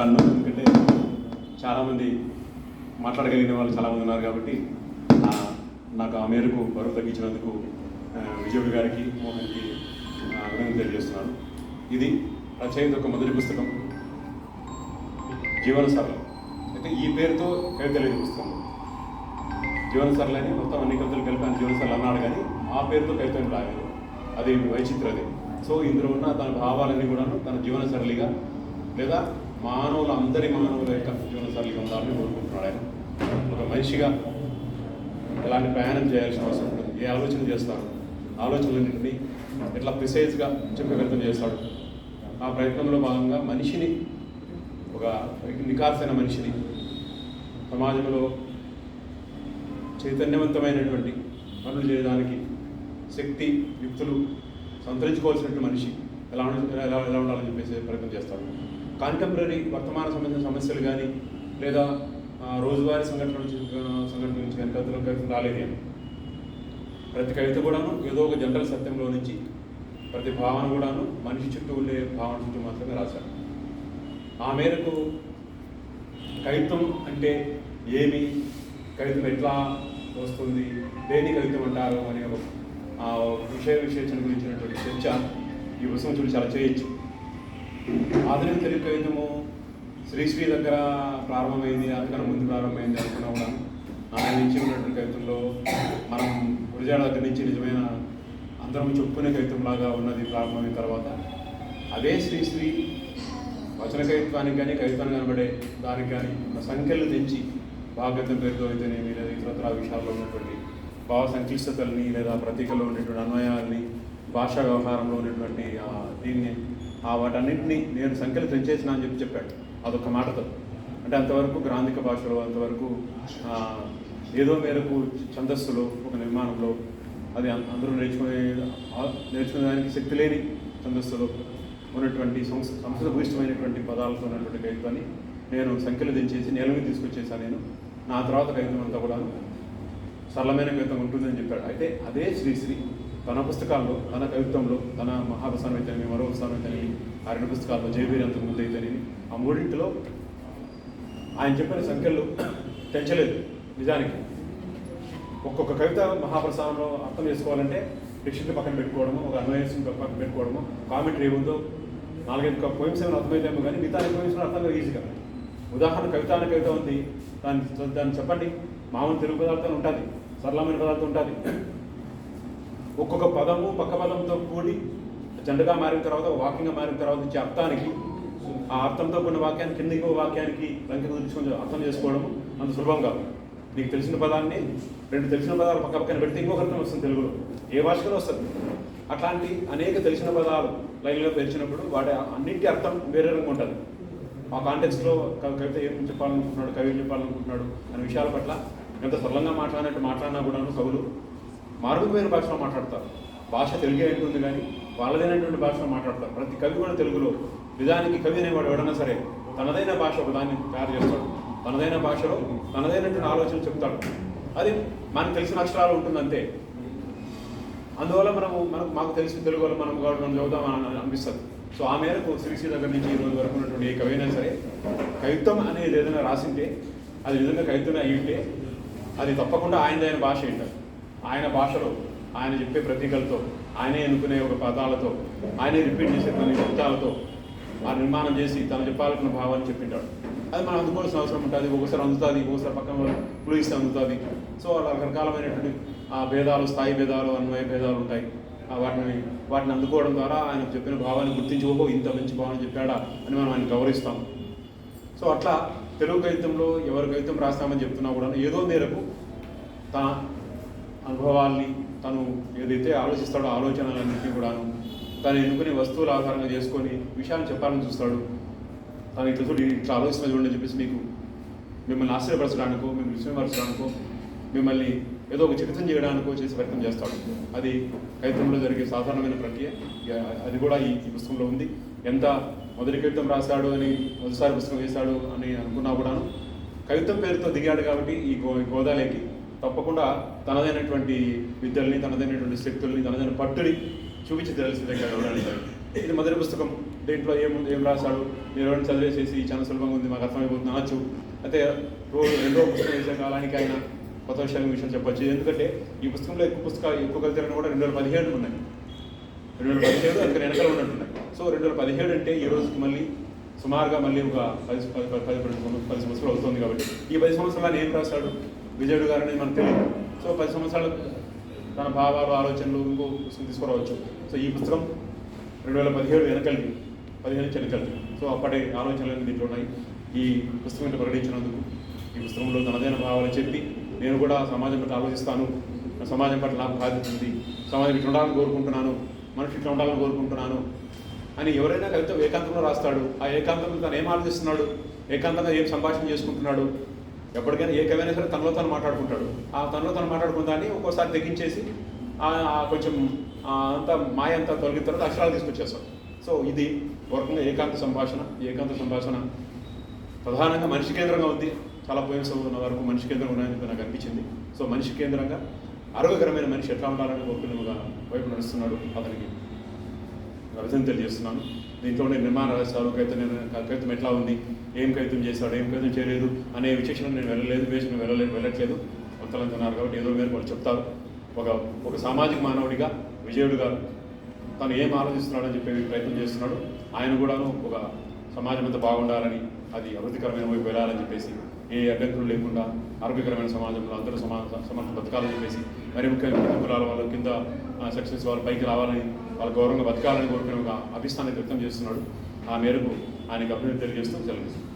మాట్లాడను ఎందుకంటే చాలామంది మాట్లాడగలిగిన వాళ్ళు చాలామంది ఉన్నారు కాబట్టి నాకు ఆ మేరకు బరువు తగ్గించినందుకు విజయుడు గారికి మోహన్కి అభినందన తెలియజేస్తున్నాను. ఇది రచయిత యొక్క మొదటి పుస్తకం జీవన సరళం. అయితే ఈ పేరుతో కవిత పుస్తకం. జీవన సరళని మొత్తం అన్ని కవితలు కలిపి జీవన సరళ అన్నాడు కానీ ఆ పేరుతో కవితను రాలేదు. అది వైచిత్రది సో ఇందులో ఉన్న తన భావాలన్నీ కూడాను తన జీవన సరళిగా లేదా మానవుల అందరి మానవుల యొక్క జీవన సరళిగా ఉండాలని కోరుకుంటున్నాడు ఆయన. ఒక మనిషిగా ఎలాంటి ప్రయాణం చేయాల్సిన అవసరం ఉంటుంది ఏ ఆలోచన చేస్తాడు? ఆలోచనలన్నింటినీ ఎట్లా ప్రిసైజ్గా చెప్పే ప్రయత్నం చేస్తాడు. ఆ ప్రయత్నంలో భాగంగా మనిషిని ఒక నికార్సైన మనిషిని సమాజంలో చైతన్యవంతమైనటువంటి పనులు చేయడానికి శక్తి యుక్తులు సంతరించుకోవాల్సినటువంటి మనిషి ఎలా ఎలా ఎలా ఉండాలని చెప్పేసి ప్రయత్నం చేస్తాడు. కాంటెంపరీ వర్తమాన సంబంధించిన సమస్యలు కానీ లేదా రోజువారీ సంఘటనల నుంచి సంఘటన నుంచి కానీ కవితలు కవితలు రాలేదు. అని ప్రతి కవిత కూడాను ఏదో ఒక జనరల్ సత్యంలో నుంచి ప్రతి భావన కూడాను మనిషి చుట్టూ ఉండే భావన చుట్టూ మాత్రమే రాశారు. ఆ మేరకు కవిత్వం అంటే ఏమి? కవిత్వం ఎట్లా వస్తుంది? దేని కవిత్వం అంటారు? అనే ఒక ఆ విషయ విశేషణ గురించినటువంటి చర్చ ఈ పుస్తకం చూసి చాలా చేయొచ్చు. ఆధునిక తెలుగు కవిత్వము శ్రీశ్రీ దగ్గర ప్రారంభమైంది అందుకని ముందు ప్రారంభమైంది అనుకున్నా కూడా. ఆయన నుంచి ఉన్నటువంటి కవిత్వంలో మనం గురిజాడ దగ్గర నుంచి నిజమైన అందరం చెప్పుకునే కవిత్వంలాగా ఉన్నది ప్రారంభమైన తర్వాత. అదే శ్రీశ్రీ వచన కవిత్వానికి కానీ కవిత్వాన్ని కనబడే దానికి కానీ ఉన్న సంఖ్యలు తెంచి భాగవతం పేరుతో అయితేనేమి లేదా ఇతరత్ర విషయాల్లో ఉన్నటువంటి భావ సంక్లిష్టతల్ని లేదా ప్రతీకలో ఉన్నటువంటి అన్వయాల్ని భాషా వ్యవహారంలో ఉన్నటువంటి దీన్ని ఆ వాటన్నింటినీ నేను సంఖ్యలు తెంచేసిన అని చెప్పి చెప్పాడు. అదొక మాటతో అంటే అంతవరకు గ్రాంధిక భాషలో అంతవరకు ఏదో మేరకు ఛందస్సులో ఒక నిర్మాణంలో అది అందరూ నేర్చుకునే నేర్చుకునే దానికి శక్తి లేని ఛందస్సులో ఉన్నటువంటి సంస్ సంస్కృత భూయిష్టమైనటువంటి పదాలతో ఉన్నటువంటి కవిత్వాన్ని నేను సంఖ్యలు దించేసి నేల మీద తీసుకొచ్చేసాను నేను. నా తర్వాత కవిత్వం అంతా కూడా సరళమైన కవిత్వం ఉంటుందని చెప్పాడు. అయితే అదే శ్రీశ్రీ తన పుస్తకాల్లో తన కవిత్వంలో తన మహాప్రస్థానం అయితేనేమి మరో అయితేనేమి ఆ రెండు పుస్తకాల్లో జయవీర్ అంత ముందు అయితేనేమి ఆ మూడింటిలో ఆయన చెప్పిన సంఖ్యలు తెంచలేదు నిజానికి. ఒక్కొక్క కవిత మహాప్రసాదంలో అర్థం చేసుకోవాలంటే డిక్షనరీ పక్కన పెట్టుకోవడము ఒక అన్వయసం పక్కన పెట్టుకోవడము కామెంటరీ ఏముందో నాలుగైదు పోయిమ్స్ ఏమైనా అర్థమైతేమో కానీ మిగతా పోయిమ్స్ అర్థం కాదు ఈజీగా ఉదాహరణ కవిత అనే కవిత ఉంది దాన్ని దాన్ని చెప్పండి. మామూలు తెలుగు పదార్థం ఉంటుంది సరళమైన పదార్థం ఉంటుంది. ఒక్కొక్క పదము పక్క పదంతో కూడి జెండగా మారిన తర్వాత వాక్యంగా మారిన తర్వాత ఇచ్చే అర్థానికి ఆ అర్థంతో కొన్ని వాక్యాన్ని కింద ఇంకో వాక్యానికి లంక కొంచెం అర్థం చేసుకోవడం అంత సులభం కాదు. నీకు తెలిసిన పదాన్ని రెండు తెలిసిన పదాలు పక్క పక్కన పెడితే ఇంకొక అర్థం వస్తుంది తెలుగులో. ఏ భాషలో వస్తుంది. అట్లాంటి అనేక తెలిసిన పదాలు లైన్లో పెంచినప్పుడు వాటి అన్నింటి అర్థం వేరే రంగు ఉంటుంది. ఆ కాంటెక్స్లో కవిత ఏం చెప్పాలనుకుంటున్నాడు కవి ఏం చెప్పాలనుకుంటున్నాడు అనే విషయాల పట్ల ఎంత సరళంగా మాట్లాడినట్టు మాట్లాడినా కూడా కవులు మార్గమైన భాషలో మాట్లాడతారు. భాష తెలుగే ఉంటుంది కానీ వాళ్ళదైనటువంటి భాషలో మాట్లాడతారు. ప్రతి కవి కూడా తెలుగులో. నిజానికి కవి అనేవాడు ఎవడన్నా సరే తనదైన భాష ఒక దాన్ని తయారు చేస్తాడు. తనదైన భాషలో తనదైనటువంటి ఆలోచన చెప్తాడు. అది మనకు తెలిసిన అక్షరాలు ఉంటుంది అంతే అందువల్ల మనము మనకు మాకు తెలిసిన తెలుగు వల్ల మనం కూడా మనం చదువుదాం అని అనిపిస్తుంది. సో ఆ మేరకు శ్రీశ్రీ దగ్గర నుంచి ఈ రోజు వరకు ఉన్నటువంటి ఏ కవి అయినా సరే కవిత్వం అనేది ఏదైనా రాసింటే అది నిజంగా కవిత్వమే అయి ఉంటే అది తప్పకుండా ఆయనదైన భాష ఏంటారు ఆయన భాషలో ఆయన చెప్పే ప్రతీకలతో ఆయనే ఎన్నుకునే ఒక పదాలతో ఆయనే రిపీట్ చేసే కొన్ని శబ్దాలతో ఆ నిర్మాణం చేసి తను చెప్పాలనుకున్న భావాన్ని చెప్పింటాడు. అది మనం అందుకోవాల్సిన అవసరం ఉంటుంది. ఒకసారి అందుతుంది ఒకసారి పక్కన పులిస్తే అందుతుంది. సో అలా రకరకాలమైనటువంటి ఆ భేదాలు స్థాయి భేదాలు అన్వయ భేదాలు ఉంటాయి. వాటిని వాటిని అందుకోవడం ద్వారా ఆయన చెప్పిన భావాన్ని గుర్తించి ఓహో ఇంత మంచి భావన చెప్పాడా అని మనం ఆయన గౌరవిస్తాం. సో అట్లా తెలుగు కవిత్వంలో ఎవరు కవిత్వం రాస్తామని చెప్తున్నా కూడా ఏదో మేరకు తన అనుభవాల్ని తను ఏదైతే ఆలోచిస్తాడో ఆలోచనలన్నింటినీ కూడాను తను ఎన్నుకునే వస్తువుల ఆధారంగా చేసుకొని విషయాన్ని చెప్పాలని చూస్తాడు. తను ఇట్లా చూడు ఇట్లా ఆలోచన చూడండి చెప్పేసి మీకు మిమ్మల్ని ఆశ్చర్యపరచడానికో మిమ్మల్ని విస్మయపరచడానికో మిమ్మల్ని ఏదో ఒక చికిత్సం చేయడానికో చేసి ప్రయత్నం చేస్తాడు. అది కవిత్వంలో జరిగే సాధారణమైన ప్రక్రియ. అది కూడా ఈ ఈ పుస్తకంలో ఉంది. ఎంత మొదటి కవిత్వం రాశాడు అని మొదటిసారి పుస్తకం వేశాడు అని అనుకున్నా కూడాను కవిత్వం పేరుతో దిగాడు కాబట్టి ఈ గో గోదాలేకి తప్పకుండా తనదైనటువంటి విద్యల్ని తనదైనటువంటి శక్తుల్ని తనదైన పట్టుని చూపించి తెలిసిందే దగ్గర ఇది మొదటి పుస్తకం. దీంట్లో ఏముంది ఏం రాశాడు? మీరు ఎవరిని చదివేసేసి చాలా సులభంగా ఉంది మాకు అర్థమైపోతుంది అనొచ్చు. అయితే రోజు రెండో పుస్తకం వేసే కాలానికి ఆయన కొత్త విషయాల విషయం చెప్పొచ్చు. ఎందుకంటే ఈ పుస్తకంలో ఎక్కువ పుస్తకాలు ఎక్కువ కలిసి కూడా రెండు వేల పదిహేడు ఉన్నాయి. రెండు వేల పదిహేడు అందుకని వెనకాల ఉన్నట్టున్నాయి సో రెండు వేల పదిహేడు అంటే ఈ రోజుకి మళ్ళీ సుమారుగా మళ్ళీ ఒక పది పది పది పది పది సంవత్సరాలు- అవుతుంది కాబట్టి. ఈ పది సంవత్సరాలు ఏం రాశాడు? విజయుడు గారు అనేది మనకు తెలియదు. సో పది సంవత్సరాలు తన భావాలు ఆలోచనలు ఇంకో పుస్తకం తీసుకురావచ్చు. సో ఈ పుస్తకం రెండు వేల పదిహేడు వెనకలిది పదిహేను నుంచి వెనకలిది సో అప్పటి ఆలోచనలు దీంట్లో ఉన్నాయి. ఈ పుస్తకం ప్రకటించినందుకు ఈ పుస్తకంలో తనదైన భావాలు చెప్పి నేను కూడా సమాజం పట్ల ఆలోచిస్తాను. సమాజం పట్ల నాకు బాధ్యత ఉంది. సమాజం ఇట్లా ఉండాలని కోరుకుంటున్నాను. మనిషి ఇట్లా ఉండాలని కోరుకుంటున్నాను అని ఎవరైనా కవిత ఏకాంతంలో రాస్తాడు. ఆ ఏకాంతంలో తను ఏం ఆలోచిస్తున్నాడు? ఏకాంతంగా ఏం సంభాషణ చేసుకుంటున్నాడు? ఎప్పటికైనా ఏ కవైనా సరే తనలో తను మాట్లాడుకుంటాడు. ఆ తనలో తను మాట్లాడుకున్న దాన్ని ఒక్కోసారి తెగించేసి ఆ- కొంచెం అంతా మాయ అంతా తొలగిన తర్వాత అక్షరాలు తీసుకొచ్చేస్తాం సో ఇది వర్గంగా ఏకాంత సంభాషణ ఏకాంత సంభాషణ. ప్రధానంగా మనిషి కేంద్రంగా ఉంది. చాలా పోయిన ఉన్న వరకు మనిషి కేంద్రంగా ఉన్నాయని నాకు అనిపించింది. సో మనిషి కేంద్రంగా ఆరోగ్యకరమైన మనిషి ఎట్లా ఉండాలని ఒక వైపు నడుస్తున్నాడు. అతనికి అభివృద్ధి తెలియజేస్తున్నాను. దీంట్లోనే ఉండే నిర్మాణ రహస్యాలు కవిత కైతం కవితం ఎట్లా ఉంది? ఏం కవితం చేశాడు? ఏం కవితం చేయలేదు? అనే విచక్షణ నేను వెళ్ళలేదు వేసిన వెళ్ళలేదు వెళ్ళట్లేదు. కొత్తలంతా ఉన్నారు కాబట్టి ఏదో మేరకు వాళ్ళు చెప్తారు. ఒక ఒక సామాజిక మానవుడిగా విజయుడు గారు తను ఏం ఆలోచిస్తున్నాడని చెప్పే ప్రయత్నం చేస్తున్నాడు. ఆయన కూడాను ఒక సమాజం అంతా బాగుండాలని అది అభివృద్ధికరమైన వైపు వెళ్ళాలని చెప్పేసి ఏ అడ్డంకులు లేకుండా ఆరోగ్యకరమైన సమాజంలో అందరూ సమాజ సమర్థ బతకాలని చెప్పేసి మరి ముఖ్యంగా కింద కులాల వాళ్ళు కింద సెక్షన్స్ వాళ్ళు పైకి రావాలని వాళ్ళు గౌరవంగా బతకాలని కోరుకునే ఒక అభిస్థానాన్ని వ్యక్తం చేస్తున్నాడు. ఆ మేరకు ఆయనకు అభివృద్ధి తెలియజేస్తూ సెలవు